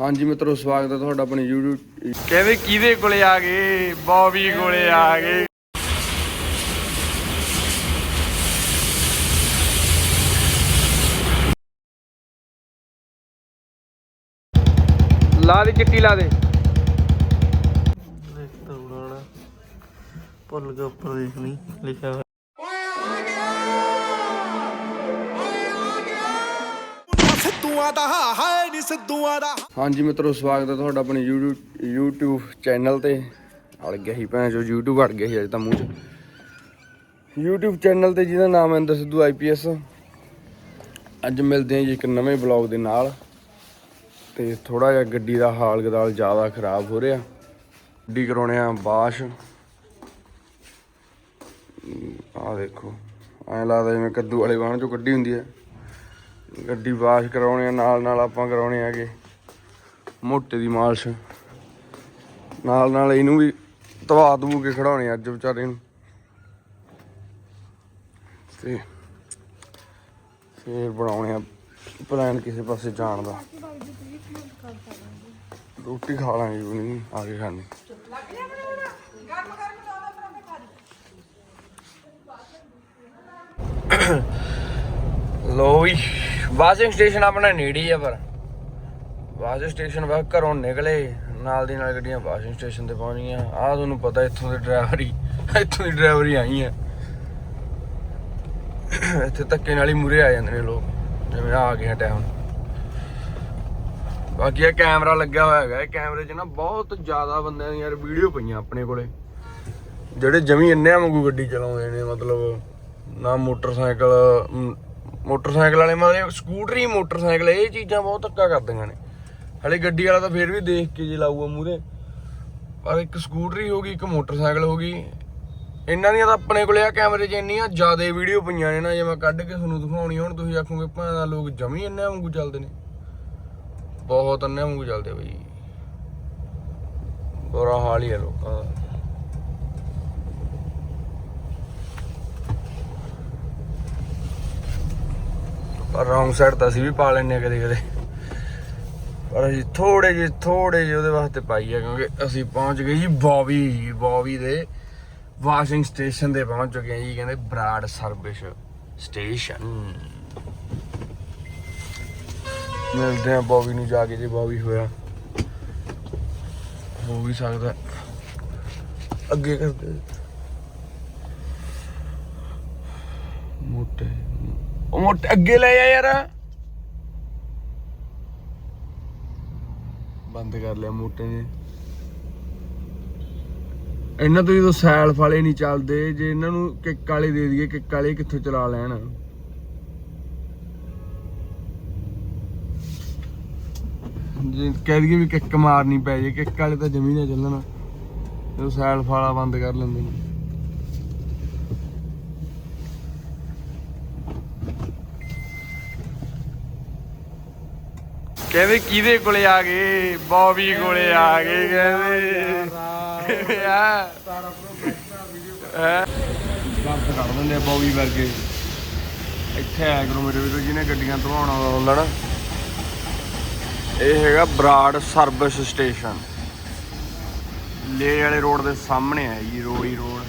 ਹਾਂਜੀ ਮਿੱਤਰੋ ਸਵਾਗਤ ਹੈ ਤੁਹਾਡਾ ਆਪਣੇ YouTube ਕਹਿੰਦੇ ਕਿਹਦੇ ਕੋਲੇ ਆ ਗਏ? ਬੌਬੀ ਕੋਲੇ ਆ ਗਏ। ਲਾ ਦੇ ਚਿੱਟੀ ਲਾ ਦੇ। ਦੇਖ ਤਾਂ ਉਡਾਣਾ ਭੁੱਲ ਗਿਆ ਉੱਪਰ ਦੇਖਣੀ ਲਿਖਿਆ ਹੋਇਆ। ਸਿੱਧੂਆਂ ਦਾ ਹਾ ਹਾਏ ਸਿੱਧੂਆਂ ਦਾ ਹਾਂਜੀ ਮਿੱਤਰੋ, ਸਵਾਗਤ ਹੈ ਤੁਹਾਡਾ ਆਪਣੇ YouTube ਚੈਨਲ ਤੇ। ਅੜ ਗਿਆ ਸੀ ਭੈਣ ਜੋ YouTube ਅੜ ਗਿਆ ਸੀ ਅੱਜ ਤਾਂ ਮੂੰਹ 'ਚ। YouTube ਚੈਨਲ ਤੇ ਜਿਹਦਾ ਨਾਮ ਹੈ ਅੰਦਰ ਸਿੱਧੂ ਆਈਪੀਐਸ ਅੱਜ ਮਿਲਦੇ ਹਾਂ ਜੀ ਇੱਕ ਨਵੇਂ ਬਲੌਗ ਦੇ ਨਾਲ। ਤੇ ਥੋੜਾ ਜਿਹਾ ਗੱਡੀ ਦਾ ਹਾਲ ਗਦਾਲ ਜ਼ਿਆਦਾ ਖਰਾਬ ਹੋ ਰਿਹਾ। ਗੱਡੀ ਕਰਾਉਣੇ ਆ ਬਾਸ਼। ਆ ਦੇਖੋ, ਐ ਲੱਗਦਾ ਜਿਵੇਂ ਕੱਦੂ ਵਾਲੇ ਵਾਹਣ ਚੋਂ ਕੱਢੀ ਹੁੰਦੀ ਹੈ। ਗੱਡੀ ਵਾਸ਼ ਕਰਾਉਣੇ ਆ, ਨਾਲ ਨਾਲ ਆਪਾਂ ਕਰਾਉਣੇ ਆਗੇ ਮੋਟੇ ਦੀ ਮਾਲਸ਼। ਨਾਲ ਨਾਲ ਇਹਨੂੰ ਵੀ ਧਵਾ ਧਵੂ ਕੇ ਖੜਾਉਣੇ ਆ ਅੱਜ ਵਿਚਾਰੇ ਨੂੰ। ਤੇ ਫੇਰ ਬਣਾਉਣੇ ਆ ਪਲਾਨ ਕਿਸੇ ਪਾਸੇ ਜਾਣ ਦਾ। ਰੋਟੀ ਖਾ ਲਾਂਗੇ ਉਹਨੇ ਆ ਕੇ ਖਾਣੀ। ਲੋ ਵੀ ਵਾਸ਼ਿੰਗ ਸਟੇਸ਼ਨ ਆਪਣਾ ਨੇੜੇ ਆ ਪਰ। ਵਾਸ਼ਿੰਗ ਸਟੇਸ਼ਨ ਬਾ ਘਰੋਂ ਨਿਕਲੇ, ਨਾਲ ਦੀ ਨਾਲ ਗੱਡੀਆਂ ਵਾਸ਼ਿੰਗ ਸਟੇਸ਼ਨ ਤੇ ਪਹੁੰਚ ਗਈਆਂ ਆਹ ਤੁਹਾਨੂੰ ਪਤਾ ਇੱਥੋਂ ਦੇ ਡਰਾਈਵਰ ਹੀ ਇੱਥੋਂ ਦੀ ਡਰਾਈਵਰ ਹੀ ਆਈ ਆ। ਇੱਥੇ ਧੱਕੇ ਨਾਲ ਹੀ ਮੂਰੇ ਆ ਜਾਂਦੇ ਨੇ ਲੋਕ, ਜਿਵੇਂ ਆ ਗਏ ਟਾਈਮ। ਬਾਕੀ ਇਹ ਕੈਮਰਾ ਲੱਗਿਆ ਹੋਇਆ ਹੈਗਾ, ਇਹ ਕੈਮਰੇ 'ਚ ਨਾ ਬਹੁਤ ਜ਼ਿਆਦਾ ਬੰਦਿਆਂ ਦੀਆਂ ਯਾਰ ਵੀਡੀਓ ਪਈਆਂ ਆਪਣੇ ਕੋਲੇ। ਜਿਹੜੇ ਜਮੀ ਇੰਨੇ ਵਾਂਗੂ ਗੱਡੀ ਚਲਾਉਂਦੇ ਨੇ, ਮਤਲਬ ਨਾ ਮੋਟਰਸਾਈਕਲ ਮੋਟਰਸਾਈਕਲ ਵਾਲੇ ਮਤਲਬ ਸਕੂਟਰੀ, ਮੋਟਰਸਾਈਕਲ, ਇਹ ਚੀਜ਼ਾਂ ਬਹੁਤ ਧੱਕਾ ਕਰਦੀਆਂ ਨੇ। ਹਲੇ ਗੱਡੀ ਵਾਲਾ ਤਾਂ ਫੇਰ ਵੀ ਦੇਖ ਕੇ ਜੇ ਲਾਊਗਾ ਮੂਰੇ ਪਰ ਇੱਕ ਸਕੂਟਰੀ ਹੋ ਗਈ, ਇੱਕ ਮੋਟਰਸਾਈਕਲ ਹੋ ਗਈ, ਇਹਨਾਂ ਦੀਆਂ ਤਾਂ ਆਪਣੇ ਕੋਲੇ ਆ ਕੈਮਰੇ 'ਚ ਇੰਨੀਆਂ ਜ਼ਿਆਦਾ ਵੀਡੀਓ ਪਈਆਂ ਨੇ ਨਾ, ਜੇ ਮੈਂ ਕੱਢ ਕੇ ਤੁਹਾਨੂੰ ਦਿਖਾਉਣੀ ਹੁਣ, ਤੁਸੀਂ ਆਖੋਗੇ ਭਾਂ ਲੋਕ ਜਮੀ ਇੰਨੇ ਵਾਂਗੂ ਚੱਲਦੇ ਨੇ। ਬਹੁਤ ਇੰਨੇ ਵਾਂਗੂ ਚੱਲਦੇ ਬਈ। ਬੁਰਾ ਹਾਲ ਹੀ ਹੈ ਲੋਕਾਂ ਦਾ। ਪਰ ਰੌਂਗ ਸਾਈਡ ਤਾਂ ਅਸੀਂ ਵੀ ਪਾ ਲੈਨੇ ਕਦੇ ਕਦੇ। ਪਰ ਅਸੀਂ ਥੋੜੇ ਜਿਹੇ ਥੋੜੇ ਜਿਹੇ ਉਹਦੇ ਵਾਸਤੇ ਪਾਈ ਆ ਕਿਉਂਕਿ ਅਸੀਂ ਪਹੁੰਚ ਗਏ ਜੀ ਬੌਬੀ ਬੌਬੀ ਦੇ ਵਾਸ਼ਿੰਗ ਸਟੇਸ਼ਨ ਤੇ ਪਹੁੰਚ ਚੁੱਕੇ ਆ ਜੀ, ਕਹਿੰਦੇ ਬਰਾੜ ਸਰਵਿਸ ਸਟੇਸ਼ਨ। ਮਿਲਦੇ ਆ ਬੌਬੀ ਨੂੰ ਜਾ ਕੇ ਜੇ ਬੌਬੀ ਹੋਇਆ। ਹੋ ਵੀ ਸਕਦਾ। ਅੱਗੇ ਕਰਦੇ। ਮੋਟੇ। ਉਹ ਮੋਟੇ ਅੱਗੇ ਲੈ ਆ ਯਾਰ। ਬੰਦ ਕਰ ਲਿਆ ਮੋਟੇ ਨੇ। ਇਹਨਾਂ ਤੋਂ ਜਦੋਂ ਸੈਲਫ ਵਾਲੇ ਨਹੀਂ ਚੱਲਦੇ, ਜੇ ਇਹਨਾਂ ਨੂੰ ਕਿੱਕ ਵਾਲੇ ਦੇ ਦਈਏ, ਕਿੱਕ ਵਾਲੇ ਕਿੱਥੋਂ ਚਲਾ ਲੈਣ? ਜੇ ਕਹਿ ਦਈਏ ਵੀ ਕਿੱਕ ਮਾਰਨੀ ਪੈ ਜੇ, ਕਿੱਕ ਵਾਲੇ ਤਾਂ ਜ਼ਮੀਨ ਨਾ ਚੱਲਣ। ਜਦੋਂ ਸੈਲਫ ਵਾਲਾ ਬੰਦ ਕਰ ਲੈਂਦੇ ਨੇ। ਕਹਿੰਦੇ ਕਿਹਦੇ ਕੋਲੇ ਆ ਗਏ? ਬੌਬੀ ਕੋਲੇ ਆ ਗਏ ਕਹਿੰਦੇ। ਆ ਬੰਦ ਕਰ ਦਿੰਦੇ ਆ ਬੌਬੀ ਵਰਗੇ। ਇੱਥੇ ਆਇਆ ਕਰੋ ਮੇਰੇ ਵੀਰੋ ਜਿਹਨੇ ਗੱਡੀਆਂ ਧਵਾਉਣਾ ਹੁੰਦਾ ਨਾ ਇਹ ਹੈਗਾ ਬਰਾੜ ਸਰਵਿਸ ਸਟੇਸ਼ਨ। ਲੇ ਵਾਲੇ ਰੋਡ ਦੇ ਸਾਹਮਣੇ ਹੈ ਜੀ ਰੋੜੀ ਰੋਡ।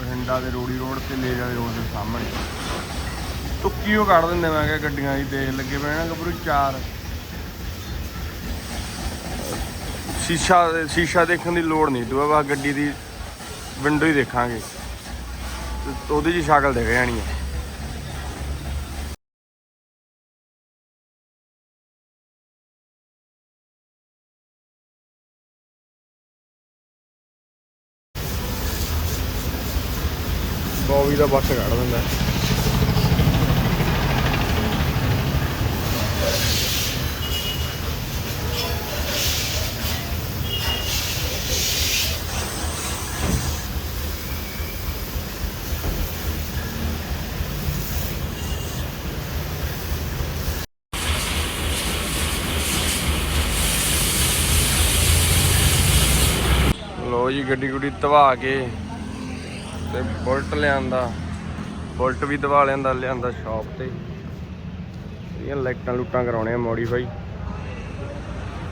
ਬਠਿੰਡਾ ਦੇ ਰੋੜੀ ਰੋਡ ਤੇ ਲੇ ਵਾਲੇ ਰੋਡ ਦੇ ਸਾਹਮਣੇ। ਟੁੱਕੀਓ ਕੱਢ ਦਿੰਦੇ ਮੈਂ ਕਿਹਾ ਗੱਡੀਆਂ ਦੀ ਦੇਖ ਲੱਗੇ ਨਾ ਗੱਭਰੂ ਚਾਰ ਸ਼ੀਸ਼ਾ ਸ਼ੀਸ਼ਾ ਦੇਖਣ ਦੀ ਲੋੜ ਨਹੀਂ। ਦੂਆ ਬਸ ਗੱਡੀ ਦੀ ਵਿੰਡੋ ਹੀ ਦੇਖਾਂਗੇ। ਉਹਦੀ ਜੀ ਸ਼ਕਲ ਦਿਖ ਜਾਣੀ ਹੈ ਬੌਬੀ ਦਾ ਬੱਸ ਕੱਢ ਦਿੰਦਾ। ਲੋ ਜੀ, ਗੱਡੀ ਗੁੱਡੀ ਧਵਾ ਕੇ ਤੇ ਬੁਲਟ ਲਿਆਂਦਾ। ਬੁਲਟ ਵੀ ਦਵਾ ਲਿਆਂਦਾ ਲਿਆਂਦਾ ਸ਼ਾਪ ਤੇ। ਇਹ ਲਾਈਟਾਂ ਲੂਟਾਂ ਕਰਾਉਣੇ ਆ ਮੋਡੀਫਾਈ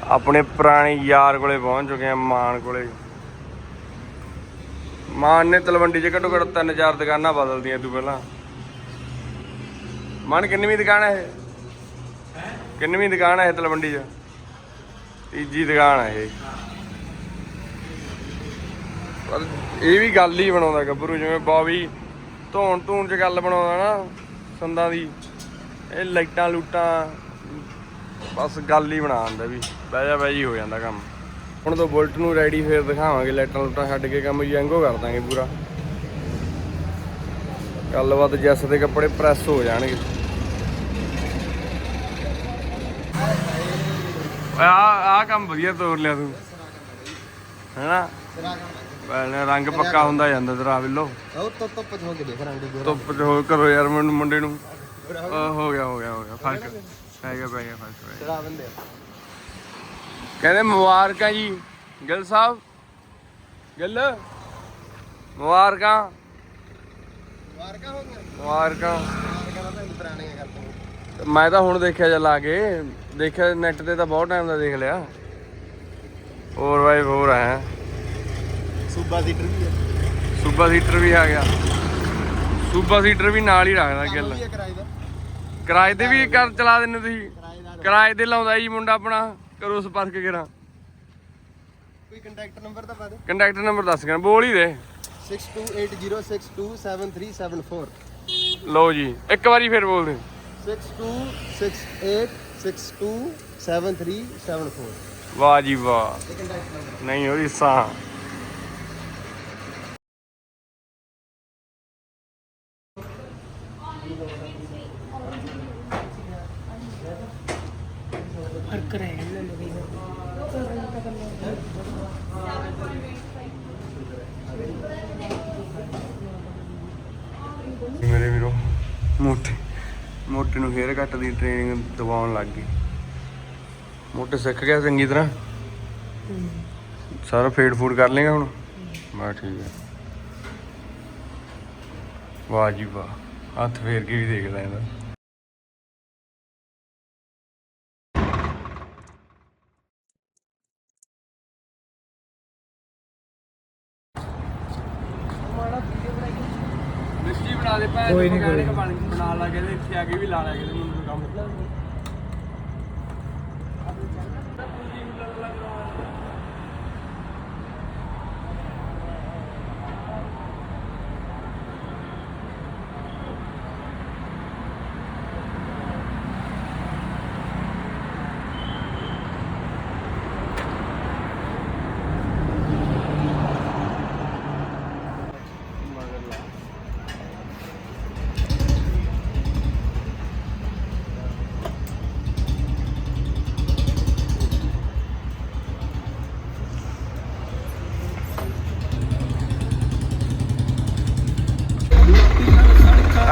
ਆਪਣੇ ਪੁਰਾਣੇ ਯਾਰ ਕੋਲੇ ਪਹੁੰਚ ਚੁੱਕੇ ਆ, ਮਾਨ ਕੋਲੇ। ਮਾਨ ਨੇ ਤਲਵੰਡੀ 'ਚ ਘੱਟੋ ਘੱਟ ਤਿੰਨ ਚਾਰ ਦੁਕਾਨਾਂ ਬਦਲਦੀਆਂ ਤੂੰ ਪਹਿਲਾਂ। ਮਾਨ, ਕਿੰਨਵੀਂ ਦੁਕਾਨ ਹੈ ਇਹ? ਕਿੰਨਵੀਂ ਦੁਕਾਨ ਹੈ ਇਹ ਤਲਵੰਡੀ 'ਚ? ਤੀਜੀ ਦੁਕਾਨ ਹੈ ਇਹ। ਪਰ ਇਹ ਵੀ ਗੱਲ ਹੀ ਬਣਾਉਂਦਾ ਗੱਭਰੂ, ਜਿਵੇਂ ਬੌਬੀ ਧੋਣ ਧੂਣ 'ਚ ਗੱਲ ਬਣਾਉਂਦਾ ਨਾ ਸੰਦਾਂ ਦੀ, ਇਹ ਲਾਈਟਾਂ ਲੂਟਾਂ, ਬਸ ਗੱਲ ਹੀ ਬਣਾ ਦਿੰਦਾ ਵੀ, ਬਹਿ ਜਾ, ਬਹਿ ਜੀ, ਹੋ ਜਾਂਦਾ ਕੰਮ। ਹੁਣ ਤੋਂ ਬੁਲਟ ਨੂੰ ਰੈਡੀ ਫੇਰ ਦਿਖਾਵਾਂਗੇ, ਲਾਈਟਾਂ ਲੂਟਾਂ ਛੱਡ ਕੇ ਕੰਮ ਜੰਗੋ ਕਰ ਦਾਂਗੇ ਪੂਰਾ। ਗੱਲਬਾਤ ਜੈਸ ਦੇ ਕੱਪੜੇ ਪ੍ਰੈਸ ਹੋ ਜਾਣਗੇ। ਆ ਆ ਕੰਮ ਵਧੀਆ ਤੋਰ ਲਿਆ ਤੂੰ। ਹੈਨਾ? ਰੰਗ ਪੱਕਾ ਹੁੰਦਾ ਜਾਂਦਾ ਤੇਰਾ ਬਿੱਲੋ। ਉਹ ਤੋਂ ਤੋਂ ਪਛੋ ਕੇ ਦੇਖ ਰੰਗ ਗੋਰਾ ਧੁੱਪ ਚ ਹੋ ਕਰੋ ਯਾਰ ਮੈਨੂੰ ਮੁੰਡੇ ਨੂੰ। ਹੋ ਗਿਆ ਹੋ ਗਿਆ ਹੋ ਗਿਆ ਫ਼ਰਕ। ਪੈ ਗਿਆ ਪੈ ਗਿਆ ਫ਼ਰਕ ਪੈ ਗਿਆ। ਬੰਦੇ ਕਹਿੰਦੇ ਮੁਬਾਰਕਾਂ ਜੀ। ਗਿੱਲ ਸਾਹਿਬ। ਗਿੱਲ। ਮੁਬਾਰਕਾਂ। ਹੋ ਗਿਆ ਮੁਬਾਰਕਾਂ। ਦਾ ਤਾਂ ਕਰਦੇ ਮੈਂ ਤਾਂ ਹੁਣ ਦੇਖਿਆ ਚੱਲ ਆ ਕੇ। ਦੇਖਿਆ ਨੈਟ ਤੇ ਤਾਂ ਬਹੁਤ ਟਾਈਮ ਦਾ ਦੇਖ ਲਿਆ। ਹੋਰ ਬਾਈ ਹੋਰ ਹੈ। ਸੂਬਾ ਸੀਟਰ ਵੀ ਹੈ ਸੂਬਾ ਸੀਟਰ ਵੀ ਆ ਗਿਆ। ਸੂਬਾ ਸੀਟਰ ਵੀ ਨਾਲ ਹੀ ਰੱਖਦਾ ਗਿੱਲ। ਕਿਰਾਏ ਦਾ। ਕਿਰਾਏ ਤੇ ਵੀ ਕਰ ਚਲਾ ਦਿੰਦੇ ਤੁਸੀਂ। ਕਿਰਾਏਦਾਰ ਕਿਰਾਏ ਤੇ ਲਾਉਂਦਾ ਜੀ ਮੁੰਡਾ ਆਪਣਾ ਕਰੋ ਸੰਪਰਕ ਕਰਾਂ। ਕੋਈ ਕੰਟੈਕਟ ਨੰਬਰ ਤਾਂ ਪਾ ਦੇ ਕੰਟੈਕਟ ਨੰਬਰ ਦੱਸ ਕੇ ਬੋਲ ਹੀ ਦੇ। 6280627374 ਲਓ ਜੀ ਇੱਕ ਵਾਰੀ ਫਿਰ ਬੋਲ ਦੇ। 6268627374 ਵਾਹ ਜੀ ਵਾਹ। ਇਹ ਕੰਟੈਕਟ ਨੰਬਰ ਨਹੀਂ ਉਹਦੀ ਸਾਹ ਮੇਰੇ ਵੀਰੋ ਮੋਟੇ ਮੋਟੇ ਨੂੰ ਹੇਅਰ ਕੱਟ ਦੀ ਟ੍ਰੇਨਿੰਗ ਦਿਵਾਉਣ ਲੱਗ ਗਈ। ਮੋਟੇ ਸਿੱਖ ਗਿਆ ਚੰਗੀ ਤਰ੍ਹਾਂ। ਸਾਰਾ ਫੇਡ ਫੂਡ ਕਰ ਲੇਗਾ ਹੁਣ? ਬਾ ਠੀਕ ਹੈ। ਵਾਹ ਜੀ ਵਾਹ। ਹੱਥ ਫੇਰ ਕੇ ਵੀ ਦੇਖ ਲੈਂਦਾ ਦੇ ਭੈਣ ਕੋਈ ਨਹੀਂ ਕੋਈ ਬਣਾ ਲਾ ਕੇ ਇੱਥੇ ਆ ਕੇ ਵੀ ਲਾ ਲਿਆ ਕੇ ਮੈਨੂੰ ਕੰਮ।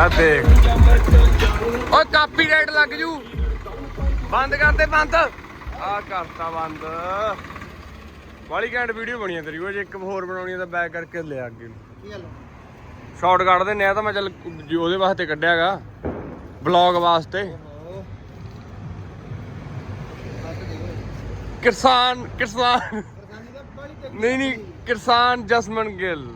ਆ ਦੇਖ ਓਏ ਕਾਪੀਰਾਈਟ ਲੱਗ ਜੂ। ਬੰਦ ਕਰ ਦੇ ਬੰਦ। ਆ ਕਰਤਾ ਬੰਦ। ਬਾਲੀ ਘੈਂਟ ਵੀਡੀਓ ਬਣੀ ਆ ਤੇਰੀ। ਉਹ ਜੇ ਇੱਕ ਹੋਰ ਬਣਾਉਣੀ ਆ ਤਾਂ ਬੈਕ ਕਰਕੇ ਲਿਆ ਅੱਗੇ ਨੂੰ। ਕੀ ਗੱਲ ਸ਼ਾਰਟ ਕੱਢ ਦਿੰਨੇ ਆ ਤਾਂ ਮੈਂ ਚੱਲ ਉਹਦੇ ਵਾਸਤੇ ਕੱਢਿਆਗਾ। ਵਲੌਗ ਵਾਸਤੇ। ਦੇ ਕਿਸਾਨ ਕਿਸਾਨ ਦਾ ਨਹੀਂ ਨਹੀਂ ਕਿਸਾਨ ਜਸਮਨ ਗਿੱਲ।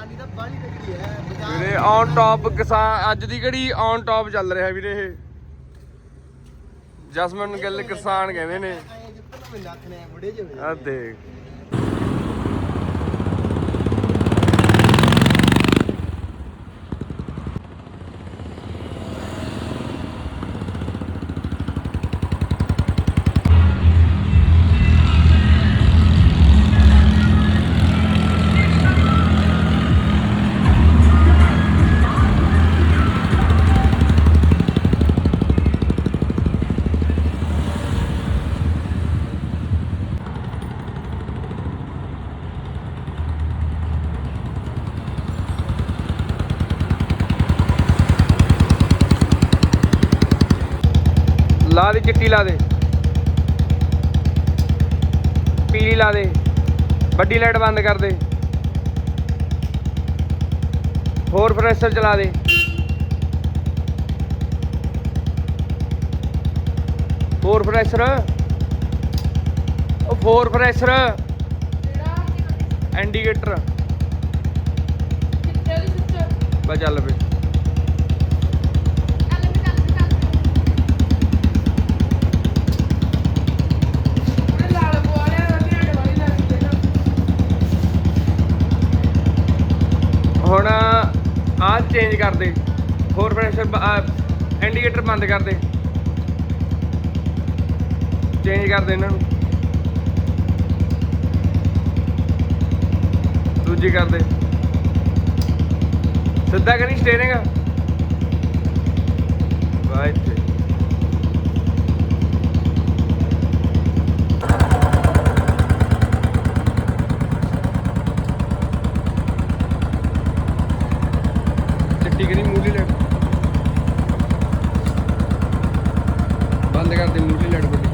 ਕਿਸਾਨੀ ਦਾ ਬਾਲੀ ਤਕੜੀ ਹੈ ਬਾਜ਼ਾਰ ਵੀਰੇ ਔਨ ਟੌਪ ਕਿਸਾਨ ਅੱਜ ਦੀ ਘੜੀ ਔਨ ਟੌਪ ਚੱਲ ਰਿਹਾ ਵੀਰੇ ਇਹ? ਜਸਮਨ ਗਿੱਲ ਕਿਸਾਨ ਕਹਿੰਦੇ ਨੇ। ਬੁੜੇ ਆ ਦੇਖ। ਚਿੱਟੀ ਲਾ ਦੇ। ਪੀਲੀ ਲਾ ਦੇ। ਵੱਡੀ ਲਾਈਟ ਬੰਦ ਕਰ ਦੇ। ਹੋਰ ਪ੍ਰੈਸ਼ਰ ਚਲਾ ਦੇ। ਹੋਰ ਪ੍ਰੈਸ਼ਰ। Four fresher indicator. ਬਾ ਚੱਲ ਪਏ ਹੁਣ ਆਹ ਚੇਂਜ ਕਰ ਦੇ ਫੋਰ ਫਰੈਸ਼ਰ ਇੰਡੀਕੇਟਰ ਬੰਦ ਕਰ ਦੇ ਚੇਂਜ ਕਰ ਦੇ ਇਹਨਾਂ ਨੂੰ। ਦੂਜੀ ਕਰ ਦੇ ਸਿੱਧਾ ਕਰੀ ਸਟੀਅਰਿੰਗ ਵਾਹ ਇੱਥੇ। ਚਿੱਟੀ ਕਰੀ ਮੂਲੀ ਲੈਟ ਬੰਦ ਕਰ ਦੇ ਮੂਲੀ ਲੈਟ ਬੜੀ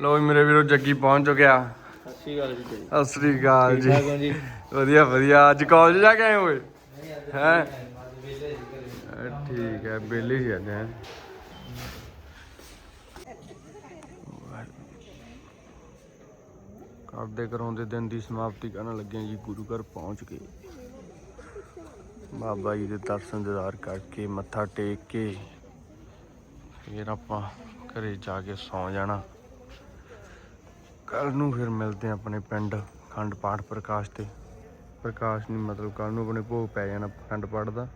ਲੋ ਮੇਰੇ ਵੀਰੋ ਜੱਗੀ ਪਹੁੰਚ ਚੁੱਕਿਆ। ਸਤਿ ਸ੍ਰੀ ਅਕਾਲ ਠਾਕ ਜੀ? ਵਧੀਆ ਵਧੀਆ। ਅੱਜ ਕਾਲਜ ਜਾ ਕੇ ਆਏ ਹੋਏ? ਹੈ? ਠੀਕ ਹੈ ਬੇਲੀ ਸੀ ਅੱਜ ਹੈ? ਕਰਦੇ ਕਰਾਉਂਦੇ ਦਿਨ ਦੀ ਸਮਾਪਤੀ ਕਰਨ ਲੱਗੇ ਜੀ, ਗੁਰੂ ਘਰ ਪਹੁੰਚ ਕੇ। ਬਾਬਾ ਜੀ ਦੇ ਦਰਸ਼ਨ ਦਿਦਾਰ ਕਰਕੇ, ਮੱਥਾ ਟੇਕ ਕੇ, ਫਿਰ ਆਪਾਂ ਘਰੇ ਜਾ ਕੇ ਸੌਂ ਜਾਣਾ। ਕੱਲ ਨੂੰ ਫਿਰ ਮਿਲਦੇ ਹਾਂ ਆਪਣੇ ਪਿੰਡ ਖੰਡ ਪਾਠ ਪ੍ਰਕਾਸ਼ ਤੇ। ਪ੍ਰਕਾਸ਼ ਨਹੀਂ, ਮਤਲਬ ਕੱਲ ਨੂੰ ਆਪਣੇ ਭੋਗ ਪੈ ਜਾਣਾ ਖੰਡ ਪਾਠ ਦਾ,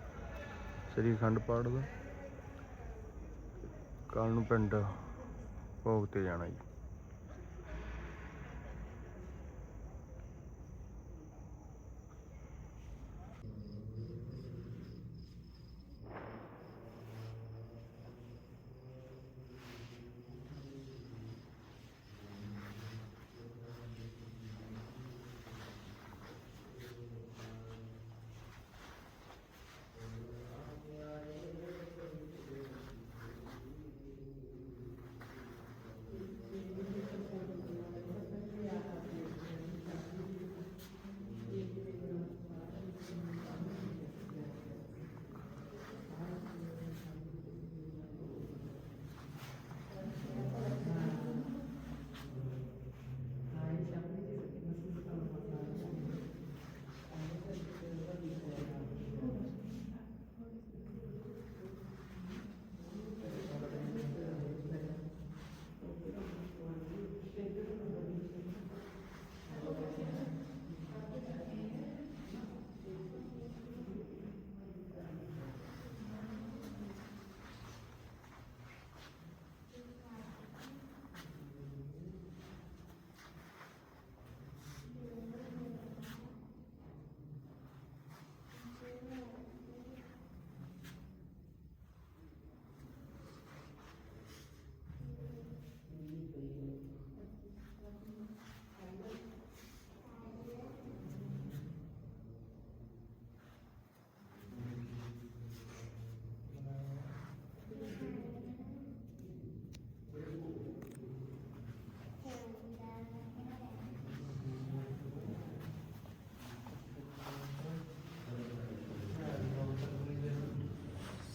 ਸ੍ਰੀ ਖੰਡ ਪਾਠ ਦਾ। ਕੱਲ ਨੂੰ ਪਿੰਡ ਭੋਗ ਤੇ ਜਾਣਾ ਜੀ।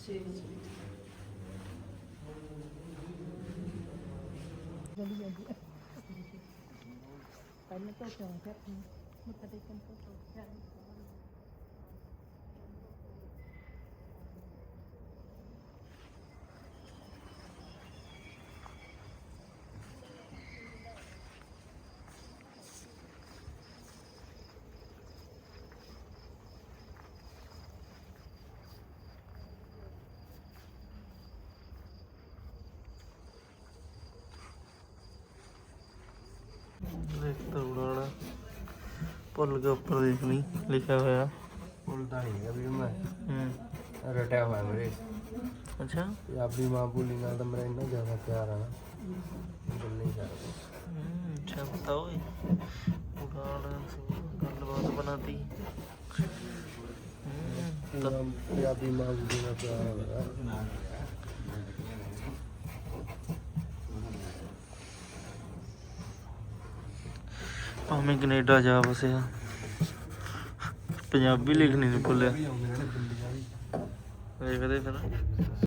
Kami tuh jangan jadi, mau tadi. ਤੌੜਾ ਵਾਲਾ ਭੁੱਲ ਗਿਆ ਉੱਪਰ ਦੇਖ ਲਈ ਲਿਖਿਆ ਹੋਇਆ ਉਲਟਾ ਨਹੀਂ ਹੈ ਵੀ ਮੈਂ ਹੂੰ ਰਟਿਆ ਹੋਇਆ ਮੇਰੇ ਅੱਛਾ। ਪੰਜਾਬੀ ਮਾਂ ਬੋਲੀ ਨਾਲ ਤਾਂ ਮੇਰਾ ਇੰਨਾ ਜ਼ਿਆਦਾ ਪਿਆਰ ਆ ਨਾ ਗੱਲ ਨਹੀਂ ਕਰਦਾ ਹੂੰ ਅੱਛਾ ਪਤਾ ਓਏ ਉਡਾੜ ਗੱਲਬਾਤ ਬਣਾਤੀ ਹੂੰ ਪੂਰਾ ਪੰਜਾਬੀ ਮਾਂ ਬੋਲੀ ਨਾਲ ਪਿਆਰ ਆ ਮੇਰਾ ਭਾਵੇਂ ਕੈਨੇਡਾ ਜਾ ਵਸਿਆ। ਪੰਜਾਬੀ ਲਿਖਣੀ ਨਹੀਂ ਭੁੱਲਿਆ। ਵੇਖਦੇ ਫਿਰ।